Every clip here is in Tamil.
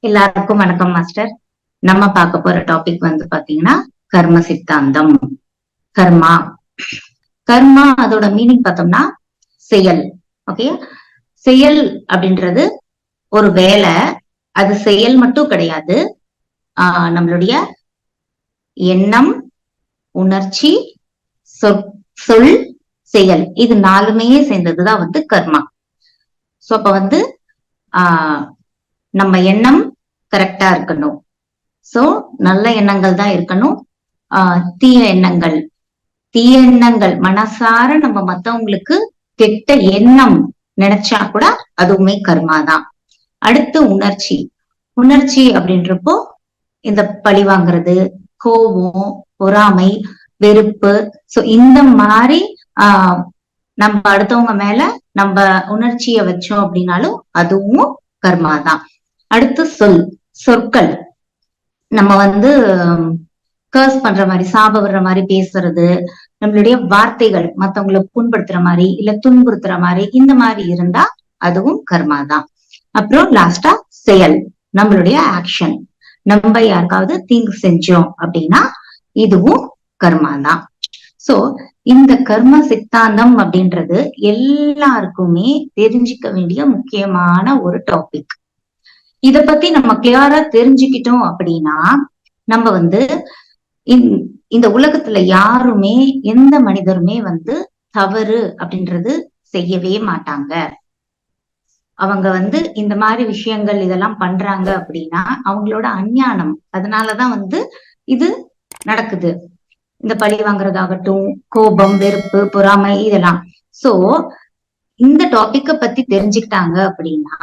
எல்லாருக்கும் வணக்கம் மாஸ்டர். நம்ம பார்க்க போற டாபிக் வந்து பாத்தீங்கன்னா கர்ம சித்தாந்தம். கர்மா. கர்மா அதோட மீனிங் பார்த்தோம்னா செயல். ஓகே செயல் அப்படின்றது ஒரு வேலை. அது செயல் மட்டும் கிடையாது. ஆஹ் நம்மளுடைய எண்ணம் உணர்ச்சி சொல் செயல். இது நாலுமே சேர்ந்ததுதான் வந்து கர்மா. சோ அப்ப வந்து ஆஹ் நம்ம எண்ணம் கரெக்டா இருக்கணும். சோ நல்ல எண்ணங்கள் தான் இருக்கணும். ஆஹ் தீய எண்ணங்கள். தீய எண்ணங்கள் மனசார நம்ம மத்தவங்களுக்கு கெட்ட எண்ணம் நினைச்சா கூட அதுவுமே கர்மா தான். அடுத்து உணர்ச்சி. உணர்ச்சி அப்படின்றப்போ இந்த பழி வாங்குறது கோபம் பொறாமை வெறுப்பு. சோ இந்த மாதிரி ஆஹ் நம்ம அடுத்தவங்க மேல நம்ம உணர்ச்சிய வச்சோம் அப்படின்னாலும் அதுவும் கர்மா தான். அடுத்து சொல் சொற்கள். நம்ம வந்து கர்ஸ் பண்ற மாதிரி சாப விடுற மாதிரி பேசுறது நம்மளுடைய வார்த்தைகள் மத்தவங்களை புண்படுத்துற மாதிரி இல்ல துன்புறுத்துற மாதிரி இந்த மாதிரி இருந்தா அதுவும் கர்மா தான். அப்புறம் லாஸ்டா செயல் நம்மளுடைய ஆக்ஷன் நம்ம யாருக்காவது தீங்கு செஞ்சோம் அப்படின்னா இதுவும் கர்மா தான். சோ இந்த கர்ம சித்தாந்தம் அப்படின்றது எல்லாருக்குமே தெரிஞ்சுக்க வேண்டிய முக்கியமான ஒரு டாபிக் இத பத்தி நம்ம கிளியரா தெரிஞ்சுக்கிட்டோம் அப்படின்னா நம்ம வந்து இந்த உலகத்துல யாருமே எந்த மனிதருமே வந்து தவறு அப்படின்றது செய்யவே மாட்டாங்க. அவங்க வந்து இந்த மாதிரி விஷயங்கள் இதெல்லாம் பண்றாங்க அப்படின்னா அவங்களோட அஞ்ஞானம் அதனாலதான் வந்து இது நடக்குது. இந்த பழி வாங்குறதாகட்டும் கோபம் வெறுப்பு பொறாமை இதெல்லாம். சோ இந்த டாபிக்க பத்தி தெரிஞ்சுக்கிட்டாங்க அப்படின்னா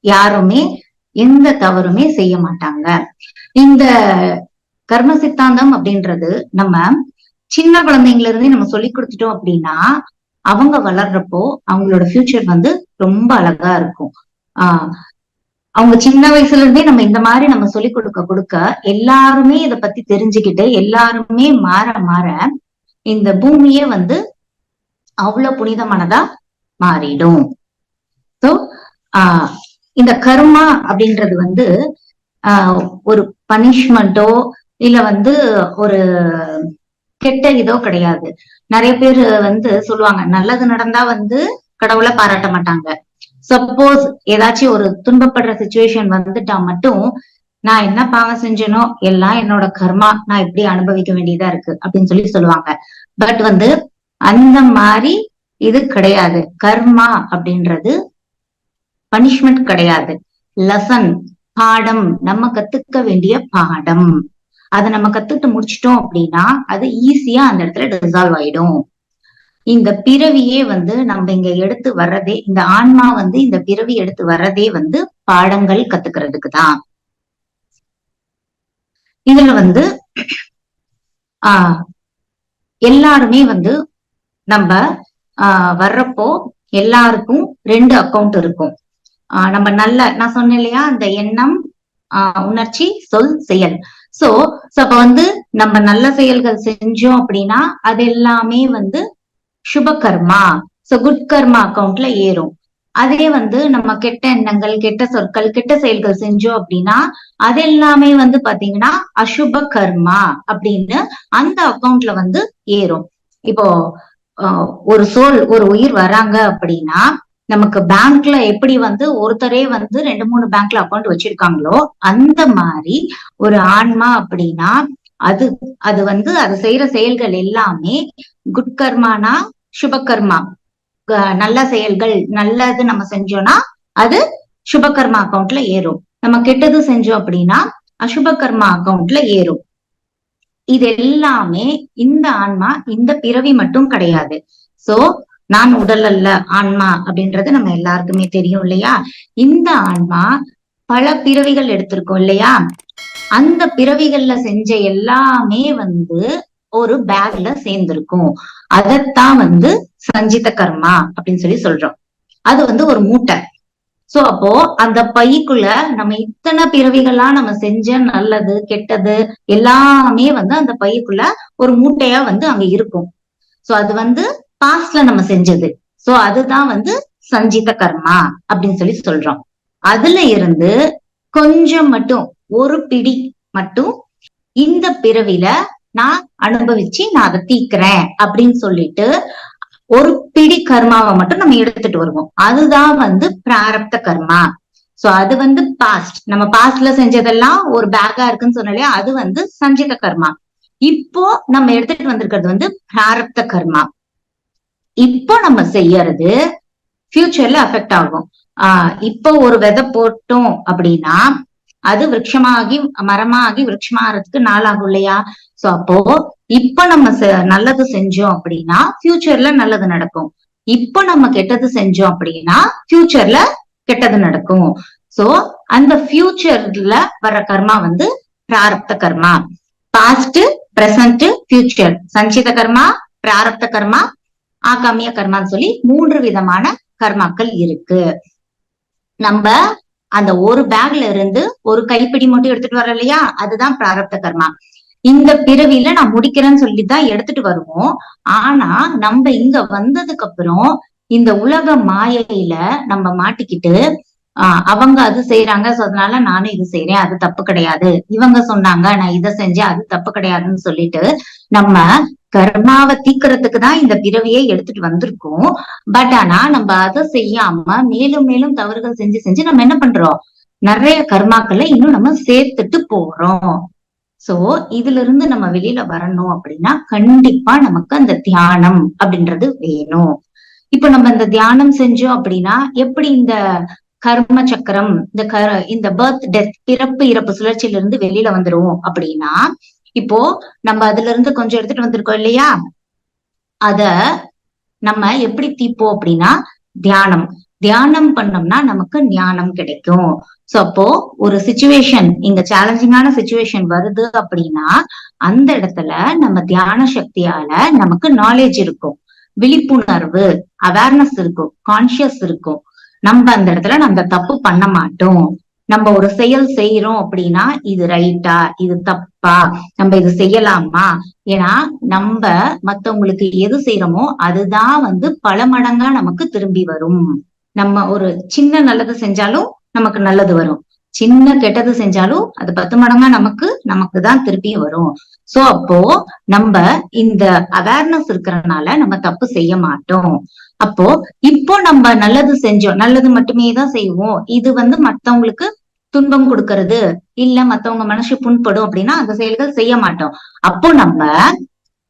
யாருமே எந்த தவறுமே செய்ய மாட்டாங்க. இந்த கர்ம சித்தாந்தம் அப்படின்றது நம்ம சின்ன குழந்தைங்கள இருந்தே நம்ம சொல்லி கொடுத்துட்டோம் அப்படின்னா அவங்க வளர்றப்போ அவங்களோட ஃபியூச்சர் வந்து ரொம்ப அழகா இருக்கும். ஆஹ் அவங்க சின்ன வயசுல இருந்தே நம்ம இந்த மாதிரி நம்ம சொல்லி கொடுக்க கொடுக்க எல்லாருமே இத பத்தி தெரிஞ்சுக்கிட்டு எல்லாருமே மாற மாற இந்த பூமியே வந்து அவ்வளவு புனிதமானதா மாறிடும். சோ ஆஹ் இந்த கர்மா அப்படின்றது வந்து ஆஹ் ஒரு பனிஷ்மெண்டோ இல்ல வந்து ஒரு கெட்ட இதோ கிடையாது. நிறைய பேர் வந்து சொல்லுவாங்க நல்லது நடந்தா வந்து கடவுளை பாராட்ட மாட்டாங்க. சப்போஸ் ஏதாச்சும் ஒரு துன்பப்படுற சுச்சுவேஷன் வந்துட்டா மட்டும் நான் என்ன பாவம் செஞ்சேனோ எல்லாம் என்னோட கர்மா நான் இப்படி அனுபவிக்க வேண்டியதா இருக்கு அப்படின்னு சொல்லி சொல்லுவாங்க. பட் வந்து அந்த மாதிரி இது கிடையாது. கர்மா அப்படின்றது பனிஷ்மெண்ட் கிடையாது. லெசன் பாடம் நம்ம கத்துக்க வேண்டிய பாடம். அதை நம்ம கத்துக்கிட்டு முடிச்சிட்டோம் அப்படின்னா அது ஈஸியா அந்த இடத்துல டிசால்வ் ஆயிடும். இந்த பிறவியே வந்து நம்ம இங்க எடுத்து வர்றதே இந்த ஆன்மா வந்து இந்த பிறவி எடுத்து வர்றதே வந்து பாடங்கள் கத்துக்கிறதுக்கு தான். இதுல வந்து ஆஹ் எல்லாருமே வந்து நம்ம ஆஹ் வர்றப்போ எல்லாருக்கும் ரெண்டு அக்கௌண்ட் இருக்கும். ஆஹ் நம்ம நல்ல நான் சொன்னேன் இல்லையா அந்த எண்ணம் ஆஹ் உணர்ச்சி சொல் செயல். சோ சோ அப்ப வந்து நம்ம நல்ல செயல்கள் செஞ்சோம் அப்படின்னா அது எல்லாமே வந்து சுப கர்மா சோ குட் கர்மா அக்கௌண்ட்ல ஏறும். அதே வந்து நம்ம கெட்ட எண்ணங்கள் கெட்ட சொற்கள் கெட்ட செயல்கள் செஞ்சோம் அப்படின்னா அது எல்லாமே வந்து பாத்தீங்கன்னா அசுப கர்மா அப்படின்னு அந்த அக்கௌண்ட்ல வந்து ஏறும். இப்போ ஒரு சோல் ஒரு உயிர் வராங்க அப்படின்னா நமக்கு பேங்க்ல எப்படி வந்து ஒருத்தரே வந்து ரெண்டு மூணு பேங்க்ல அக்கௌண்ட் வச்சிருக்காங்களோ அந்த மாதிரி ஒரு ஆன்மா அப்படின்னா அது அது வந்து அது செய்யற செயல்கள் எல்லாமே குட் கர்மானா சுபகர்மா. நல்ல செயல்கள் நல்லது நம்ம செஞ்சோம்னா அது சுபகர்மா அக்கௌண்ட்ல ஏறும். நம்ம கெட்டது செஞ்சோம் அப்படின்னா அசுபகர்மா அக்கௌண்ட்ல ஏறும். இது எல்லாமே இந்த ஆன்மா இந்த பிறவி மட்டும் கிடையாது. சோ நான் உடல் அல்ல ஆன்மா அப்படின்றது நம்ம எல்லாருக்குமே தெரியும் இல்லையா? இந்த ஆன்மா பல பிறவிகள் எடுத்திருக்கோம் இல்லையா? அந்த பிறவிகள்ல செஞ்ச எல்லாமே வந்து ஒரு பேக்ல சேர்ந்திருக்கும். அதத்தான் வந்து சஞ்சித கர்மா அப்படின்னு சொல்லி சொல்றோம். அது வந்து ஒரு மூட்டை. சோ அப்போ அந்த பைக்குள்ள நம்ம இத்தனை பிறவிகள்லாம் நம்ம செஞ்ச நல்லது கெட்டது எல்லாமே வந்து அந்த பைக்குள்ள ஒரு மூட்டையா வந்து அங்க இருக்கும். சோ அது வந்து பாஸ்ட்ல நம்ம செஞ்சது. சோ அதுதான் வந்து சஞ்சித கர்மா அப்படின்னு சொல்லி சொல்றோம். அதுல இருந்து கொஞ்சம் மட்டும் ஒரு பிடி மட்டும் இந்த பிறவில நான் அனுபவிச்சு நான் அதை தீக்கிறேன் அப்படின்னு சொல்லிட்டு ஒரு பிடி கர்மாவை மட்டும் நம்ம எடுத்துட்டு வருவோம். அதுதான் வந்து பிராரப்த கர்மா. சோ அது வந்து பாஸ்ட் நம்ம பாஸ்ட்ல செஞ்சதெல்லாம் ஒரு பேக்கா இருக்குன்னு சொன்னாலே அது வந்து சஞ்சித கர்மா. இப்போ நம்ம எடுத்துட்டு வந்திருக்கிறது வந்து பிராரப்த கர்மா. இப்போ நம்ம செய்யறது ஃபியூச்சர்ல அஃபெக்ட் ஆகும். ஆஹ் இப்போ ஒரு விதை போட்டோம் அப்படின்னா அது விரக்ஷமாகி மரமாகி விருட்சமாகிறதுக்கு நாளாகும் இல்லையா? சோ அப்போ இப்ப நம்ம நல்லது செஞ்சோம் அப்படின்னா ஃபியூச்சர்ல நல்லது நடக்கும். இப்ப நம்ம கெட்டது செஞ்சோம் அப்படின்னா ஃபியூச்சர்ல கெட்டது நடக்கும். சோ அந்த ஃபியூச்சர்ல வர்ற கர்மா வந்து பிராரப்த கர்மா. பாஸ்ட் பிரசன்ட் ஃபியூச்சர் சஞ்சித கர்மா பிராரப்த கர்மா ஆகாமிய கர்மான்னு சொல்லி மூன்று விதமான கர்மாக்கள் இருக்கு. நம்ம அந்த ஒரு பேக்ல இருந்து ஒரு கைப்பிடி மட்டும் எடுத்துட்டு வர இல்லையா? அதுதான் பிராரப்த கர்மா. இந்த பிறவியில நான் முடிக்கிறேன்னு சொல்லிதான் எடுத்துட்டு வருவோம். ஆனா நம்ம இங்க வந்ததுக்கு அப்புறம் இந்த உலக மாயையில நம்ம மாட்டிக்கிட்டு ஆஹ் அவங்க அது செய்யறாங்க சோ அதனால நானும் இது செய்யறேன் அது தப்பு கிடையாது. இவங்க சொன்னாங்க நான் இதை செஞ்சேன் அது தப்பு கிடையாதுன்னு சொல்லிட்டு நம்ம கர்மாவை தீக்கிறதுக்கு தான் இந்த பிறவியை எடுத்துட்டு வந்திருக்கோம். பட் ஆனா நம்ம அதை செய்யாம மேலும் மேலும் தவறுகள் செஞ்சு செஞ்சு நம்ம என்ன பண்றோம்? நிறைய கர்மாக்களை இன்னும் நம்ம சேர்த்துட்டு போறோம். சோ இதுல இருந்து நம்ம வெளியில வரணும் அப்படின்னா கண்டிப்பா நமக்கு அந்த தியானம் அப்படின்றது வேணும். இப்ப நம்ம இந்த தியானம் செஞ்சோம் அப்படின்னா எப்படி இந்த கர்ம சக்கரம் இந்த கர இந்த பர்த் டெத் பிறப்பு இறப்பு சுழற்சியில இருந்து வெளியில வந்துருவோம் அப்படின்னா இப்போ நம்ம அதுல இருந்து கொஞ்சம் எடுத்துட்டு வந்திருக்கோம் இல்லையா? அத நம்ம எப்படி தீப்போம் அப்படின்னா தியானம். தியானம் பண்ணோம்னா நமக்கு ஞானம் கிடைக்கும். சோ அப்போ ஒரு சுச்சுவேஷன் இங்க சேலஞ்சிங்கான சுச்சுவேஷன் வருது அப்படின்னா அந்த இடத்துல நம்ம தியான சக்தியால நமக்கு நாலேஜ் இருக்கும். விழிப்புணர்வு அவேர்னஸ் இருக்கும். கான்சியஸ் இருக்கும். நம்ம அந்த இடத்துல நம்ம தப்பு பண்ண மாட்டோம். நம்ம ஒரு செயல் செய்யறோம் அப்படின்னா இது ரைட்டா இது தப்பா நம்ம இது செய்யலாமா? ஏன்னா நம்ம மத்தவங்களுக்கு எது செய்யறோமோ அதுதான் வந்து பல மடங்கா நமக்கு திரும்பி வரும். நம்ம ஒரு சின்ன நல்லது செஞ்சாலும் நமக்கு நல்லது வரும். சின்ன கெட்டது செஞ்சாலும் அது பத்து மடங்கா நமக்கு நமக்கு தான் திருப்பி வரும். சோ அப்போ நம்ம இந்த அவேர்னஸ் இருக்கிறதுனால நம்ம தப்பு செய்ய மாட்டோம். அப்போ இப்போ நம்ம நல்லது செஞ்சோம் நல்லது மட்டுமே தான் செய்வோம். இது வந்து மத்தவங்களுக்கு துன்பம் கொடுக்கறது இல்ல மத்தவங்க மனசு புண்படும் அப்படின்னா அந்த செயல்கள் செய்ய மாட்டோம். அப்போ நம்ம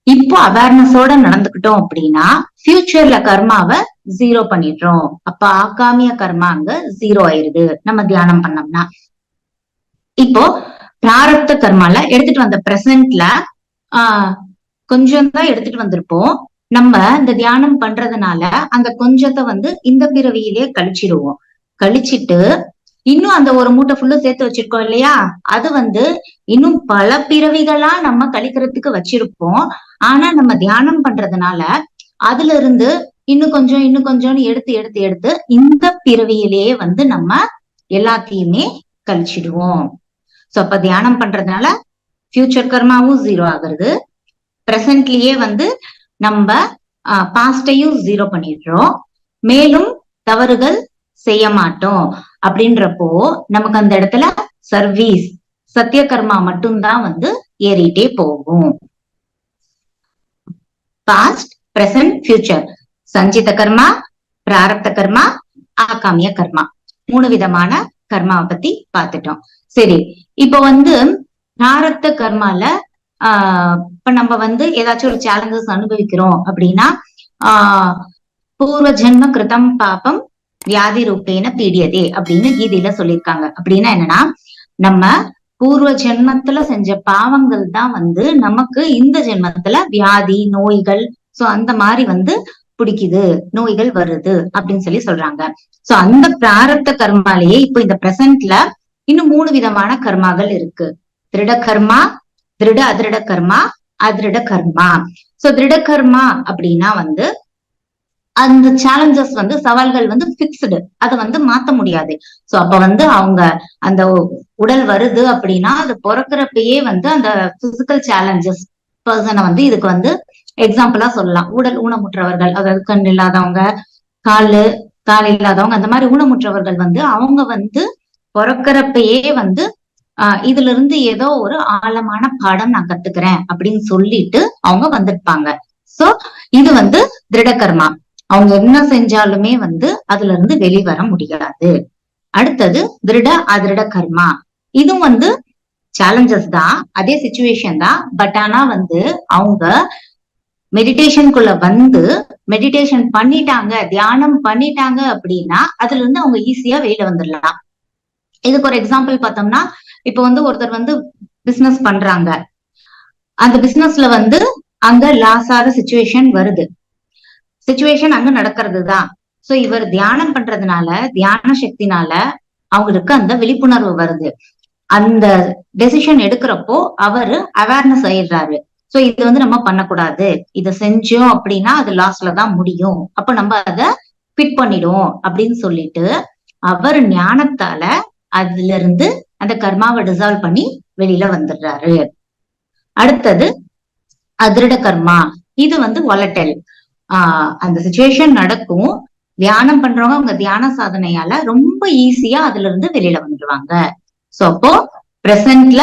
இப்போ அவேர்னஸோட நடந்துகிட்டோம் அப்படின்னா ஃபியூச்சர்ல கர்மாவை ஜீரோ பண்ணிடுறோம். அப்ப ஆகாமிய கர்மா அங்க ஜீரோ ஆயிருது. நம்ம தியானம் பண்ணோம்னா. இப்போ பிராரப்த கர்மால எடுத்துட்டு வந்த பிரசன்ட்ல ஆஹ் கொஞ்சம் தான் எடுத்துட்டு வந்திருப்போம். நம்ம இந்த தியானம் பண்றதுனால அந்த கொஞ்சத்தை வந்து இந்த பிறவியிலே கழிச்சிடுவோம் கழிச்சிட்டு இன்னும் அந்த ஒரு மூட்டை ஃபுல்லு சேர்த்து வச்சிருக்கோம் இல்லையா? அது வந்து இன்னும் பல பிறவிகளா நம்ம கழிக்கிறதுக்கு வச்சிருப்போம். ஆனா நம்ம தியானம் பண்றதுனால அதுல இருந்து இன்னும் கொஞ்சம் இன்னும் கொஞ்சம்னு எடுத்து எடுத்து எடுத்து இந்த பிறவியிலேயே வந்து நம்ம எல்லாத்தையுமே கழிச்சிடுவோம். சோ அப்ப தியானம் பண்றதுனால ஃபியூச்சர் கர்மாவும் ஜீரோ ஆகுறது. பிரசன்ட்லயே வந்து நம்ம பாஸ்டையும் ஜீரோ பண்ணிடுறோம். மேலும் தவறுகள் செய்ய மாட்டோம். அப்படின்றப்போ நமக்கு அந்த இடத்துல சர்வீஸ் சத்தியகர்மா மட்டும்தான் வந்து ஏறிட்டே போகும். பாஸ்ட் பிரசன்ட் ஃபியூச்சர் சஞ்சித கர்மா பிராரப்த கர்மா ஆகாமிய கர்மா. மூணு விதமான கர்மாவை பத்தி பார்த்துட்டோம். சரி இப்ப வந்து பிராரப்த கர்மால ஆஹ் இப்ப நம்ம வந்து ஏதாச்சும் ஒரு சேலஞ்சஸ் அனுபவிக்கிறோம் அப்படின்னா ஆஹ் பூர்வ ஜென்ம கிருதம் பாபம் வியாதி ரூபேன பீடியதே அப்படின்னு கீதையில சொல்லியிருக்காங்க. அப்படின்னா என்னன்னா நம்ம பூர்வ ஜென்மத்துல செஞ்ச பாவங்கள் தான் வந்து நமக்கு இந்த ஜென்மத்துல வியாதி நோய்கள் சோ அந்த மாதிரி வந்து பிடிக்குது நோய்கள் வருது அப்படின்னு சொல்லி சொல்றாங்க. சோ அந்த பிராரப்த கர்மாலேயே இப்போ இந்த பிரசன்ட்ல இன்னும் மூணு விதமான கர்மாக்கள் இருக்கு. திருட கர்மா திருட அதிருட கர்மா அதிருட கர்மா. சோ திருட கர்மா அப்படின்னா வந்து அந்த சேலஞ்சஸ் வந்து சவால்கள் வந்து பிக்ஸ்டு அதை வந்து மாத்த முடியாது. சோ அப்ப வந்து அவங்க அந்த உடல் வருது அப்படின்னா அது பிறக்கிறப்பயே வந்து அந்த பிசிக்கல் சேலஞ்சஸ் பர்சனை வந்து இதுக்கு வந்து எக்ஸாம்பிளா சொல்லலாம். உடல் ஊனமுற்றவர்கள் அதாவது கண் இல்லாதவங்க காலு கால் இல்லாதவங்க அந்த மாதிரி ஊனமுற்றவர்கள் வந்து அவங்க வந்து பிறக்கிறப்பயே வந்து ஆஹ் இதுல இருந்து ஏதோ ஒரு ஆழமான பாடம் நான் கத்துக்கிறேன் அப்படின்னு சொல்லிட்டு அவங்க வந்திருப்பாங்க. சோ இது வந்து திருடகர்மா. அவங்க என்ன செஞ்சாலுமே வந்து அதுல இருந்து வெளிவர முடியாது. அடுத்தது திருட அதிருட கர்மா இதுவும் வந்து சேலஞ்சஸ் தான் அதே சுச்சுவேஷன் தான். பட் ஆனா வந்து அவங்க மெடிடேஷனுக்குள்ள வந்து மெடிடேஷன் பண்ணிட்டாங்க தியானம் பண்ணிட்டாங்க அப்படின்னா அதுல இருந்து அவங்க ஈஸியா வெளியில வந்துடலாம் இதுக்கு ஒரு எக்ஸாம்பிள் பார்த்தோம்னா இப்ப வந்து ஒருத்தர் வந்து பிசினஸ் பண்றாங்க. அந்த பிசினஸ்ல வந்து அங்க லாஸ் ஆகிற சுச்சுவேஷன் வருது. சுச்சுவேஷன் அங்க நடக்கிறது தான் சோ இவர் தியானம் பண்றதுனால தியான சக்தினால அவங்களுக்கு அந்த விழிப்புணர்வு வருது. அந்த டெசிஷன் எடுக்கிறப்போ அவரு அவேர்னஸ் ஆயிடுறாரு. சோ இது வந்து நம்ம பண்ணக்கூடாது. இத செஞ்சோம் அப்படின்னா அது லாஸ்ட்ல தான் முடியும். அப்ப நம்ம அத ஃபிட் பண்ணிடுவோம் அப்படின்னு சொல்லிட்டு அவர் ஞானத்தால அதுல இருந்து அந்த கர்மாவை டிசால்வ் பண்ணி வெளியில வந்துடுறாரு. அடுத்தது அதிருட கர்மா. இது வந்து வொலட்டல் ஆஹ் அந்த சுச்சுவேஷன் நடக்கும். தியானம் பண்றவங்க அவங்க தியான சாதனையால ரொம்ப ஈஸியா அதுல இருந்து வெளியில வந்துடுவாங்க சோ அப்போ பிரசன்ட்ல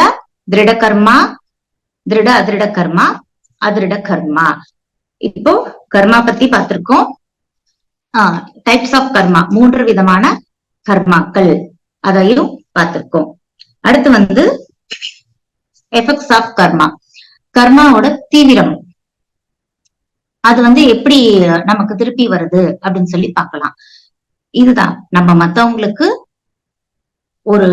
திருட கர்மா திருட அதிருட கர்மா அதிருட கர்மா. இப்போ கர்மா பத்தி பார்த்திருக்கோம். Ah types of karma. மூன்று விதமான கர்மாக்கள் அதையும் பார்த்திருக்கோம். அடுத்து வந்து எஃபெக்ட்ஸ் ஆஃப் கர்மா கர்மாவோட தீவிரம். அது வந்து எப்படி நமக்கு திருப்பி வருது அப்படின்னு சொல்லி பார்க்கலாம். இதுதான். நம்ம மத்தவங்களுக்கு ஒரு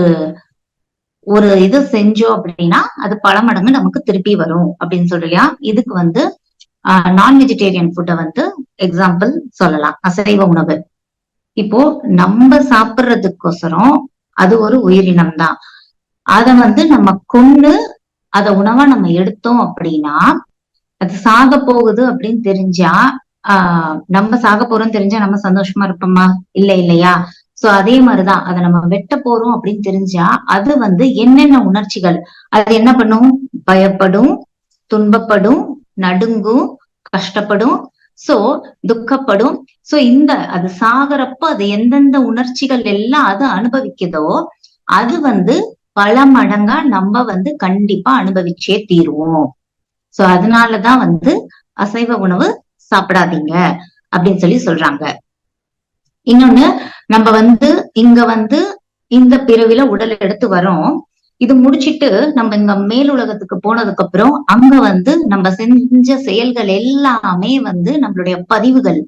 ஒரு இது செஞ்சோம் அப்படின்னா அது பல மடங்கு நமக்கு திருப்பி வரும் அப்படின்னு சொல்லலையா இதுக்கு வந்து நான் வெஜிடேரியன் ஃபுட்டை வந்து எக்ஸாம்பிள் சொல்லலாம். அசைவ உணவு. இப்போ நம்ம சாப்பிடுறதுக்கோசரம் அது ஒரு உயிரினம் தான் அத வந்து நம்ம கொண்டு அத உணவா நம்ம எடுத்தோம் அப்படின்னா அது சாக போகுது அப்படின்னு தெரிஞ்சா ஆஹ் நம்ம சாக போறோம் தெரிஞ்சா நம்ம சந்தோஷமா இருப்போமா? இல்ல இல்லையா? சோ அதே மாதிரிதான். அதை நம்ம வெட்ட போறோம் அப்படின்னு தெரிஞ்சா அது வந்து என்னென்ன உணர்ச்சிகள்? அது என்ன பண்ணும்? பயப்படும் துன்பப்படும் நடுங்கும் கஷ்டப்படும் சோ துக்கப்படும். சோ இந்த அது சாகரப்ப அது எந்தெந்த உணர்ச்சிகள் எல்லாம் அது அனுபவிக்குதோ அது வந்து பல மடங்கா நம்ம வந்து கண்டிப்பா அனுபவிச்சே தீருவோம். சோ அதனாலதான் வந்து அசைவ உணவு சாப்பிடாதீங்க அப்படின்னு சொல்லி சொல்றாங்க. இன்னொன்னு நம்ம வந்து இங்க வந்து இந்த பிறவில உடல் எடுத்து வரோம் இது முடிச்சிட்டு நம்ம இங்க மேல் உலகத்துக்கு போனதுக்கு அப்புறம் அங்க வந்து நம்ம செஞ்ச செயல்கள் எல்லாமே வந்து நம்மளுடைய பதிவுகள்.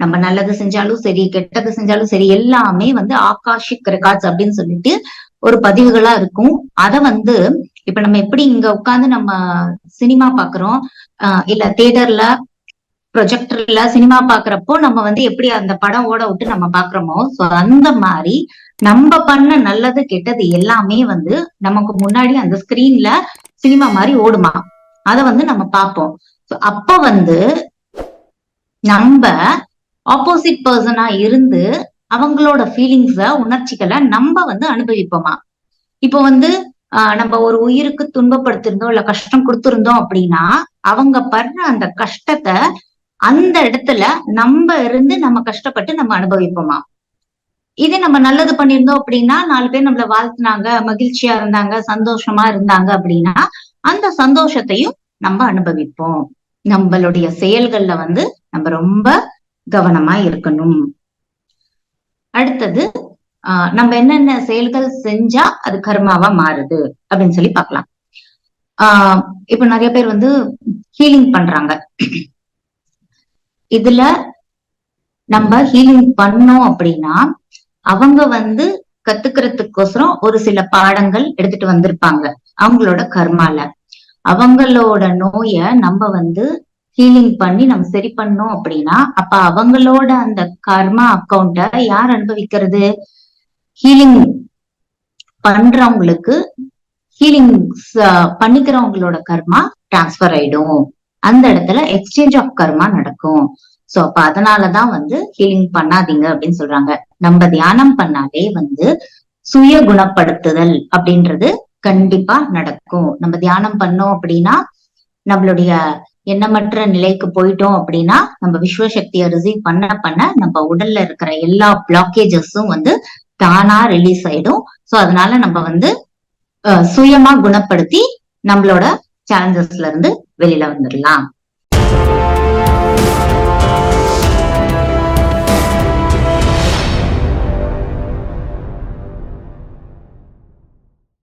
நம்ம நல்லது செஞ்சாலும் சரி கெட்டது செஞ்சாலும் சரி எல்லாமே வந்து ஆகாஷிக் ரெக்கார்ட்ஸ் அப்படின்னு சொல்லிட்டு ஒரு பதிவுகளா இருக்கும். அத வந்து இப்ப நம்ம எப்படி இங்க உட்காந்து நம்ம சினிமா பாக்குறோம் ஆஹ் இல்ல தியேட்டர்ல ப்ரொஜெக்டர்ல சினிமா பாக்குறப்போ நம்ம வந்து எப்படி அந்த படம் ஓட விட்டு நம்ம பாக்குறோமோ சோ அந்த மாதிரி நம்ம பண்ண நல்லது கெட்டது எல்லாமே வந்து நமக்கு முன்னாடி அந்த ஸ்கிரீன்ல சினிமா மாதிரி ஓடுமா? அத வந்து நம்ம பார்ப்போம் அப்ப வந்து நம்ம ஆப்போசிட் பர்சனா இருந்து அவங்களோட ஃபீலிங்ஸ உணர்ச்சிகளை நம்ம வந்து அனுபவிப்போமா? இப்போ வந்து ஆஹ் நம்ம ஒரு உயிருக்கு துன்பப்படுத்திருந்தோம் இல்ல கஷ்டம் கொடுத்திருந்தோம் அப்படின்னா அவங்க படுற அந்த கஷ்டத்தை அந்த இடத்துல நம்ம இருந்து நம்ம கஷ்டப்பட்டு நம்ம அனுபவிப்போமா? இதே நம்ம நல்லது பண்ணியிருந்தோம் அப்படின்னா நாலு பேர் நம்மள வாழ்த்துனாங்க மகிழ்ச்சியா இருந்தாங்க சந்தோஷமா இருந்தாங்க அப்படின்னா அந்த சந்தோஷத்தையும் நம்ம அனுபவிப்போம். நம்மளுடைய செயல்கள்ல வந்து நம்ம ரொம்ப கவனமா இருக்கணும். அடுத்தது ஆஹ் நம்ம என்னென்ன செயல்கள் செஞ்சா அது கர்மாவா மாறுது அப்படின்னு சொல்லி பார்க்கலாம். ஆஹ் இப்ப நிறைய பேர் வந்து ஹீலிங் பண்றாங்க. இதுல நம்ம ஹீலிங் பண்ணோம் அப்படின்னா அவங்க வந்து கத்துக்கிறதுக்கோசரம் ஒரு சில பாடங்கள் எடுத்துட்டு வந்திருப்பாங்க அவங்களோட கர்மால. அவங்களோட நோய நம்ம வந்து ஹீலிங் பண்ணி நம்ம சரி பண்ணோம் அப்படின்னா அப்ப அவங்களோட அந்த கர்மா அக்கௌண்ட யார் அனுபவிக்கிறது? ஹீலிங் பண்றவங்களுக்கு ஹீலிங் பண்ணிக்கிறவங்களோட கர்மா டிரான்ஸ்பர் ஆயிடும். அந்த இடத்துல எக்ஸ்சேஞ்ச் ஆஃப் கர்மா நடக்கும். சோ அப்ப அதனாலதான் வந்து ஹீலிங் பண்ணாதீங்க அப்படின்னு சொல்றாங்க. நம்ம தியானம் பண்ணாலே வந்து சுய குணப்படுத்துதல் அப்படின்றது கண்டிப்பா நடக்கும். நம்ம தியானம் பண்ணோம் அப்படின்னா நம்மளுடைய எண்ணமற்ற நிலைக்கு போயிட்டோம் அப்படின்னா நம்ம விஸ்வசக்தியை ரிசீவ் பண்ண பண்ண நம்ம உடல்ல இருக்கிற எல்லா பிளாக்கேஜஸும் வந்து தானா ரிலீஸ் ஆயிடும். சோ அதனால நம்ம வந்து சுயமா குணப்படுத்தி நம்மளோட சேலஞ்சஸ்ல இருந்து வெளியில வந்துடலாம்